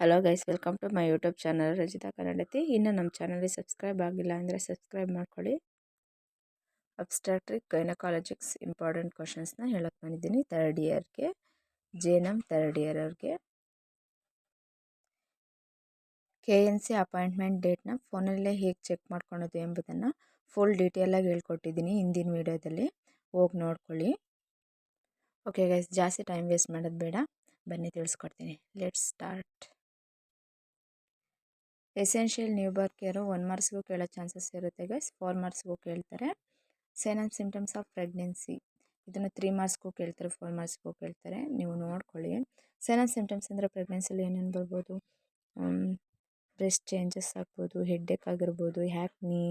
Hello guys welcome to my YouTube channel Rajitha Kannadathi ಇನ್ನು ನಮ್ಮ ಚಾನಲ್ಗೆ ಸಬ್ಸ್ಕ್ರೈಬ್ ಆಗಿಲ್ಲ ಅಂದರೆ ಸಬ್ಸ್ಕ್ರೈಬ್ ಮಾಡ್ಕೊಳ್ಳಿ. ಅಬ್ಸ್ಟ್ರಾಕ್ಟ್ರಿಕ್ ಗೈನಕಾಲಜಿಕ್ಸ್ ಇಂಪಾರ್ಟೆಂಟ್ ಕ್ವಶನ್ಸ್ನ ಹೇಳಕ್ಕೆ ಬಂದಿದ್ದೀನಿ ತರ್ಡ್ ಇಯರ್ಗೆ ಜೆ ಎಂ ತರ್ಡ್ ಇಯರ್ ಅವ್ರಿಗೆ. ಕೆ ಎನ್ ಸಿ ಅಪಾಯಿಂಟ್ಮೆಂಟ್ ಡೇಟ್ನ ಫೋನಲ್ಲೇ ಹೇಗೆ ಚೆಕ್ ಮಾಡ್ಕೊಳೋದು ಎಂಬುದನ್ನು ಫುಲ್ ಡೀಟೇಲಾಗಿ ಹೇಳ್ಕೊಟ್ಟಿದ್ದೀನಿ ಹಿಂದಿನ ವೀಡಿಯೋದಲ್ಲಿ. ಹೋಗಿ ನೋಡ್ಕೊಳ್ಳಿ. ಓಕೆ ಗೈಸ್ ಜಾಸ್ತಿ ಟೈಮ್ ವೇಸ್ಟ್ ಮಾಡೋದು ಬೇಡ. ಬನ್ನಿ, ತಿಳಿಸ್ಕೊಡ್ತೀನಿ. Let's start essential new care one ಮಾರ್ಕ್ಸ್ಗೂ ಕೇಳೋ ಚಾನ್ಸಸ್ ಇರುತ್ತೆ ಗೈಸ್ ಫೋರ್ ಮಾರ್ಕ್ಸ್ಗೂ ಕೇಳ್ತಾರೆ. Sign and symptoms of pregnancy ಇದನ್ನು ತ್ರೀ ಮಾರ್ಕ್ಸ್ಗೂ ಕೇಳ್ತಾರೆ ಫೋರ್ ಮಾರ್ಕ್ಸ್ಗೂ ಕೇಳ್ತಾರೆ. ನೀವು ನೋಡ್ಕೊಳ್ಳಿ. ಸೈನ್ ಆ್ಯಂಡ್ ಸಿಮ್ಟಮ್ಸ್ ಅಂದರೆ ಪ್ರೆಗ್ನೆನ್ಸಿಲಿ ಏನೇನು ಬರ್ಬೋದು? ಬ್ರೆಸ್ಟ್ ಚೇಂಜಸ್ ಆಗ್ಬೋದು ಹೆಡ್ಡೇಕ್ ಆಗಿರ್ಬೋದು ಹ್ಯಾಕ್ನಿ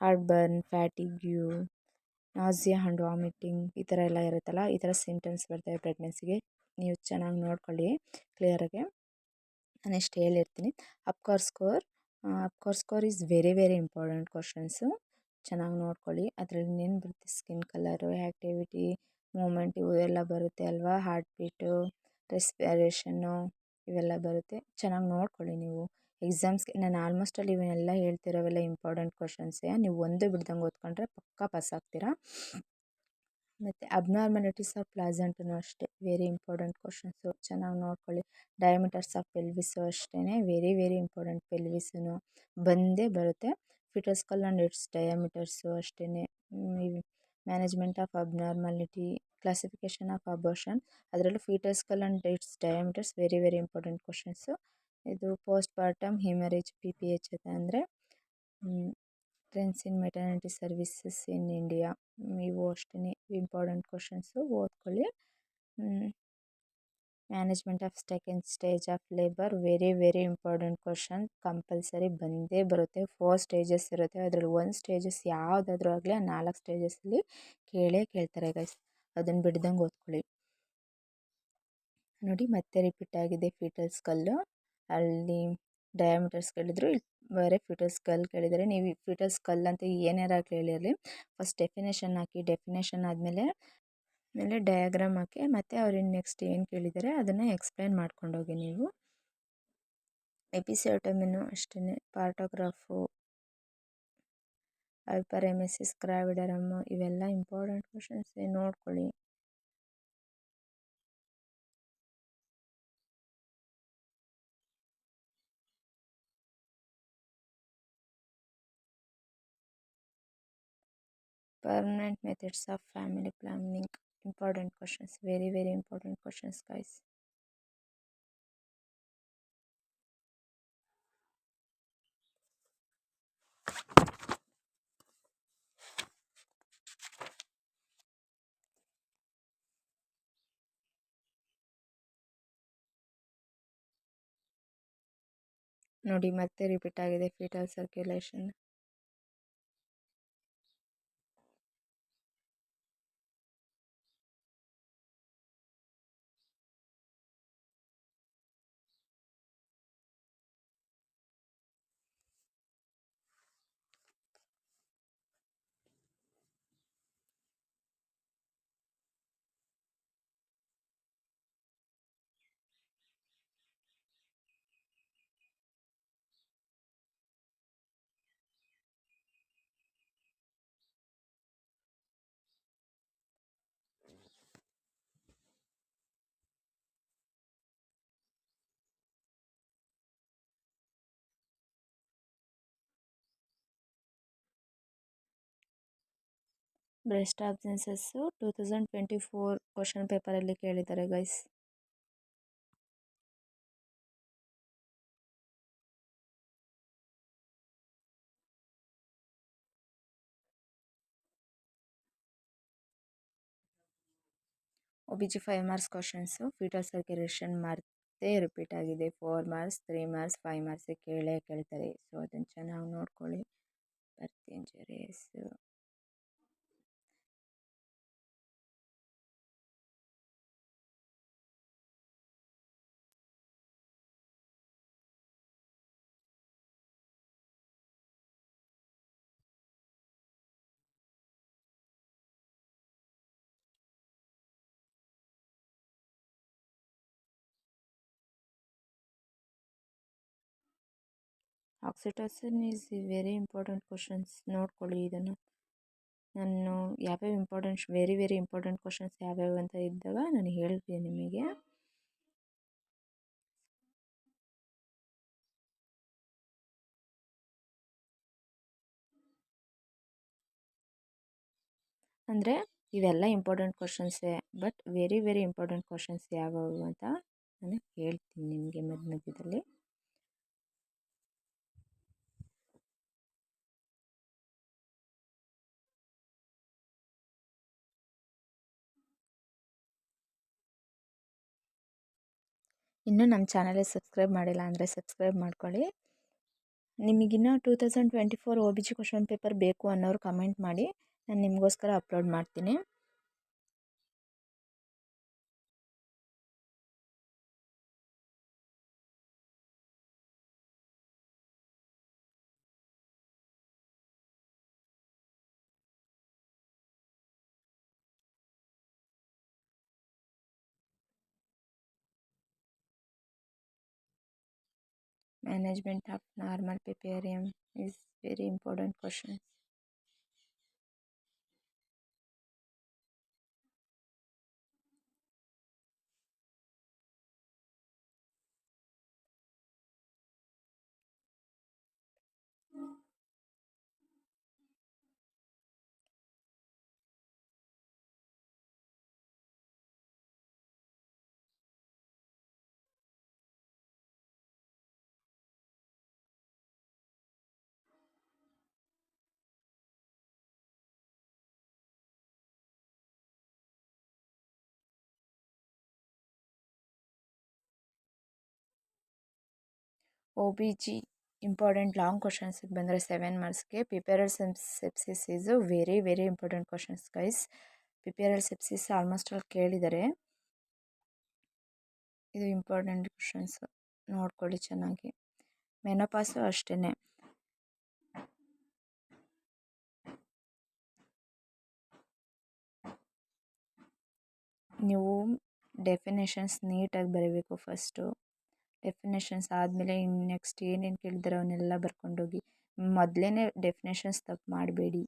heart burn fatigue nausea and vomiting ಈ ಥರ ಎಲ್ಲ ಇರುತ್ತಲ್ಲ, ಈ ಥರ ಸಿಮ್ಟಮ್ಸ್ ಬರ್ತವೆ ಪ್ರೆಗ್ನೆನ್ಸಿಗೆ ನೀವು ಚೆನ್ನಾಗಿ ನೋಡ್ಕೊಳ್ಳಿ ಕ್ಲಿಯರಾಗಿ ನಾನು ಎಷ್ಟು ಹೇಳಿರ್ತೀನಿ. Apgar score Apgar score is very very important questions ಚೆನ್ನಾಗಿ ನೋಡ್ಕೊಳ್ಳಿ. ಅದರಲ್ಲಿ ಇನ್ನೇನು ಬರುತ್ತೆ ಸ್ಕಿನ್ ಕಲರು ಆ್ಯಕ್ಟಿವಿಟಿ ಮೂಮೆಂಟ್ ಇವು ಎಲ್ಲ ಬರುತ್ತೆ ಅಲ್ವಾ? ಹಾರ್ಟ್ ಬೀಟು ರೆಸ್ಪಿರೇಷನ್ನು ಇವೆಲ್ಲ ಬರುತ್ತೆ. ಚೆನ್ನಾಗಿ ನೋಡ್ಕೊಳ್ಳಿ ನೀವು. ಎಕ್ಸಾಮ್ಸ್ಗೆ ನಾನು ಆಲ್ಮೋಸ್ಟ್ ಅಲ್ಲಿ ಇವನ್ನೆಲ್ಲ ಹೇಳ್ತಿರೋವೆಲ್ಲ ಇಂಪಾರ್ಟೆಂಟ್ ಕ್ವಶನ್ಸೇ ನೀವು ಒಂದು ಬಿಡ್ದಂಗೆ ಓದ್ಕೊಂಡ್ರೆ ಪಕ್ಕಾ ಪಾಸ್ ಆಗ್ತೀರಾ? ಮತ್ತು ಅಬ್ನಾರ್ಮಲಿಟೀಸ್ ಆಫ್ ಪ್ಲಾಸೆಂಟೂ ಅಷ್ಟೇ. ವೆರಿ ಇಂಪಾರ್ಟೆಂಟ್ ಕ್ವಶನ್ಸು ಚೆನ್ನಾಗಿ ನೋಡ್ಕೊಳ್ಳಿ. ಡಯಾಮಿಟರ್ಸ್ ಆಫ್ ಪೆಲ್ವಿಸು ಅಷ್ಟೇ ವೆರಿ ವೆರಿ ಇಂಪಾರ್ಟೆಂಟ್ ಪೆಲ್ವಿಸೂ ಬಂದೇ ಬರುತ್ತೆ. ಫಿಟಸ್ಕಲ್ ಆ್ಯಂಡ್ ಇಟ್ಸ್ ಡಯಾಮೀಟರ್ಸು ಅಷ್ಟೇ management of abnormality classification of abortion ಅದರಲ್ಲೂ fetal skull and its diameters very very important questions ಇದು postpartum haemorrhage P P H ಅಂದರೆ trends in maternity services in India ಇವು ಅಷ್ಟೇ important questions ಓದ್ಕೊಳ್ಳಿ management of second stage of labour very very important question compulsory ಬಂದೇ ಬರುತ್ತೆ. Four stages ಇರುತ್ತೆ. ಅದರಲ್ಲಿ ಒಂದು ಸ್ಟೇಜಸ್ ಯಾವುದಾದ್ರೂ ಆಗಲಿ, ಆ ನಾಲ್ಕು ಸ್ಟೇಜಸ್ಸಲ್ಲಿ ಕೇಳೇ ಕೇಳ್ತಾರೆ ಗೈಸ್ ಅದನ್ನು ಬಿಡ್ದಂಗೆ ಓದ್ಕೊಳ್ಳಿ. ನೋಡಿ, ಮತ್ತೆ ರಿಪೀಟ್ ಆಗಿದೆ ಫೀಟಲ್ ಕಲ್ಲು ಅಲ್ಲಿ ಡಯಾಮೀಟರ್ಸ್ ಕೇಳಿದ್ರು ಇಲ್ಲಿ ಬೇರೆ ಫ್ಯೂಟರ್ಸ್ ಸ್ಕಲ್ ಕೇಳಿದರೆ, ನೀವು ಫ್ಯೂಟರ್ಸ್ ಸ್ಕಲ್ ಅಂತ ಏನಾರ ಕೇಳಿರಲಿ. ಫಸ್ಟ್ ಡೆಫಿನೇಷನ್ ಹಾಕಿ, ಡೆಫಿನೇಷನ್ ಆದಮೇಲೆ, ಆಮೇಲೆ ಡಯಾಗ್ರಾಮ್ ಹಾಕಿ, ಮತ್ತು ಅವ್ರಿನ ನೆಕ್ಸ್ಟ್ ಏನು ಕೇಳಿದ್ದಾರೆ ಅದನ್ನು ಎಕ್ಸ್ಪ್ಲೈನ್ ಮಾಡ್ಕೊಂಡೋಗಿ ನೀವು. ಎಪಿಸೋಟಮಿನು ಅಷ್ಟೇ ಪಾರ್ಟೋಗ್ರಾಫು ಅಲ್ಪರೆಮೆಸಿಸ್ ಸ್ಕ್ರಾವಿಡರಮ್ಮು ಇವೆಲ್ಲ ಇಂಪಾರ್ಟೆಂಟ್ ಕ್ವಶನ್ಸ್ ನೋಡ್ಕೊಳ್ಳಿ. Permanent methods of family planning important questions very very important questions guys ನೋಡಿ ಮತ್ತೆ ರಿಪೀಟ್ ಆಗಿದೆ fetal circulation breast abscesses two thousand twenty four question ಪೇಪರಲ್ಲಿ ಕೇಳಿದ್ದಾರೆ guys O B G five marks questions fetal circulation ಮತ್ತೆ repeat ಆಗಿದೆ. Four marks three marks five ಮಾರ್ಕ್ಸಿಗೆ ಕೇಳೇ ಕೇಳ್ತಾರೆ. So ಅದನ್ನು ಚೆನ್ನಾಗಿ ನೋಡ್ಕೊಳ್ಳಿ. ಬರ್ತೀನಿ ಜರೇಸು. Oxytocin is very important questions ನೋಡ್ಕೊಳ್ಳಿ ಇದನ್ನು. ನಾನು ಯಾವ್ಯಾವ important very very important questions ಯಾವ್ಯಾವ ಅಂತ ಇದ್ದಾಗ ನಾನು ಹೇಳ್ತೀನಿ ನಿಮಗೆ. ಅಂದರೆ ಇವೆಲ್ಲ important ಕ್ವಶನ್ಸೇ but very very important questions ಯಾವ್ಯಾವು ಅಂತ ನಾನು ಹೇಳ್ತೀನಿ ನಿಮಗೆ ಮಧ್ಯ ಮಧ್ಯದಲ್ಲಿ. ಇನ್ನೂ ನಮ್ಮ ಚಾನಲ್ಗೆ ಸಬ್ಸ್ಕ್ರೈಬ್ ಮಾಡಿಲ್ಲ ಅಂದರೆ ಸಬ್ಸ್ಕ್ರೈಬ್ ಮಾಡ್ಕೊಳ್ಳಿ. ನಿಮಗಿನ್ನೂ two thousand twenty four O B G question paper ಬೇಕು ಅನ್ನೋರು ಕಮೆಂಟ್ ಮಾಡಿ. ನಾನು ನಿಮಗೋಸ್ಕರ ಅಪ್ಲೋಡ್ ಮಾಡ್ತೀನಿ. Management of normal ppm is very important question O B G important long ಕ್ವಶನ್ಸಿಗೆ ಬಂದರೆ seven ಮಾರ್ಕ್ಸ್ಗೆ puerperal sepsis is very very important questions guys puerperal sepsis almost ಅಲ್ಲಿ ಕೇಳಿದ್ದಾರೆ ಇದು ಇಂಪಾರ್ಟೆಂಟ್ ಕ್ವಶನ್ಸು ನೋಡ್ಕೊಳ್ಳಿ ಚೆನ್ನಾಗಿ. ಮೆನೋಪಾಸು ಅಷ್ಟೇ ನೀವು ಡೆಫಿನೇಷನ್ಸ್ ನೀಟಾಗಿ ಬರೀಬೇಕು ಫಸ್ಟು ಡೆಫಿನೇಷನ್ಸ್ ಆದಮೇಲೆ ಇನ್ನು ನೆಕ್ಸ್ಟ್ ಏನೇನು ಕೇಳಿದಾರೆ ಅವನ್ನೆಲ್ಲ ಬರ್ಕೊಂಡೋಗಿ. ಮೊದಲೇ ಡೆಫಿನೇಷನ್ಸ್ ತಪ್ಪು ಮಾಡಬೇಡಿ.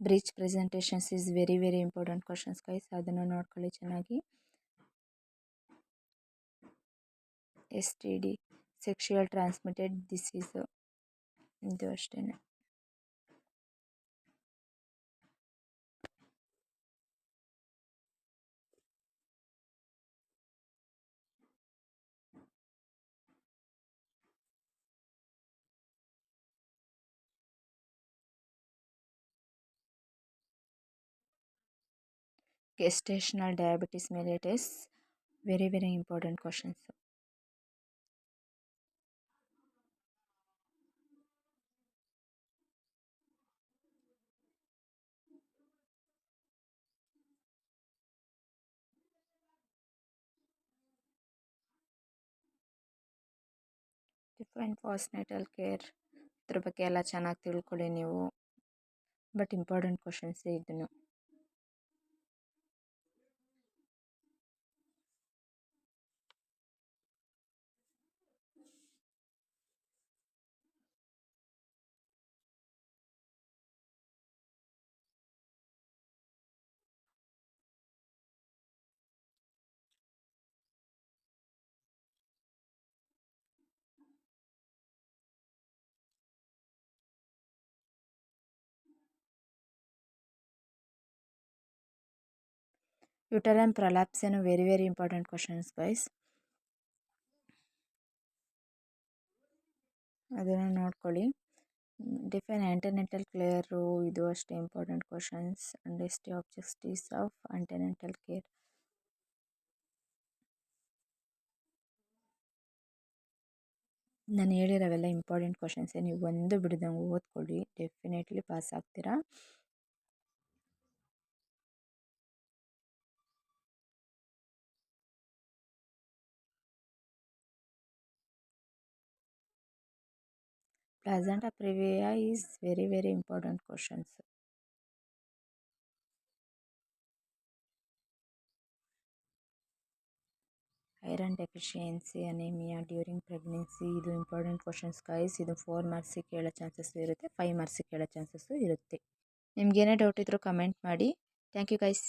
Breech presentations is very very important questions guys, ಅದನ್ನು ನೋಡ್ಕೊಳ್ಳಿ ಚೆನ್ನಾಗಿ. S T D sexual transmitted disease ಇದು ಅಷ್ಟೇ gestational diabetes mellitus very very important questions Different postnatal care ಇದ್ರ ಬಗ್ಗೆ ಎಲ್ಲ ಚೆನ್ನಾಗಿ ತಿಳ್ಕೊಳ್ಳಿ ನೀವು. ಬಟ್ ಇಂಪಾರ್ಟೆಂಟ್ ಕ್ವಶನ್ಸೇ ಇದನ್ನು uterine ಪ್ರಲಾಪ್ಸೇನು very very important questions guys ಅದನ್ನು ನೋಡ್ಕೊಳ್ಳಿ. ಡಿಫೈನ್ ಆಂಟೆನೆಂಟಲ್ ಕ್ಲಿಯರು ಇದು ಅಷ್ಟೇ important questions and ST objectives of antenatal care ನಾನು ಹೇಳಿರೋವೆಲ್ಲ ಇಂಪಾರ್ಟೆಂಟ್ ಕ್ವಶನ್ಸೇ ನೀವು ಒಂದು ಬಿಡ್ದಂಗೆ ಓದ್ಕೊಳ್ಳಿ. ಡೆಫಿನೆಟ್ಲಿ ಪಾಸ್ ಆಗ್ತೀರಾ? Present previa is very very important questions. Iron deficiency anaemia during pregnancy ಇದು ಇಂಪಾರ್ಟೆಂಟ್ ಕ್ವಶನ್ಸ್ ಗೈಸ್ ಇದು ಫೋರ್ ಮಾರ್ಕ್ಸಿಗೆ ಕೇಳೋ ಚಾನ್ಸಸ್ಸು ಇರುತ್ತೆ ಫೈವ್ ಮಾರ್ಕ್ಸಿಗೆ ಕೇಳೋ ಚಾನ್ಸಸ್ಸು ಇರುತ್ತೆ. ನಿಮ್ಗೇನೇ ಡೌಟ್ ಇದ್ದರೂ ಕಮೆಂಟ್ ಮಾಡಿ. Thank you guys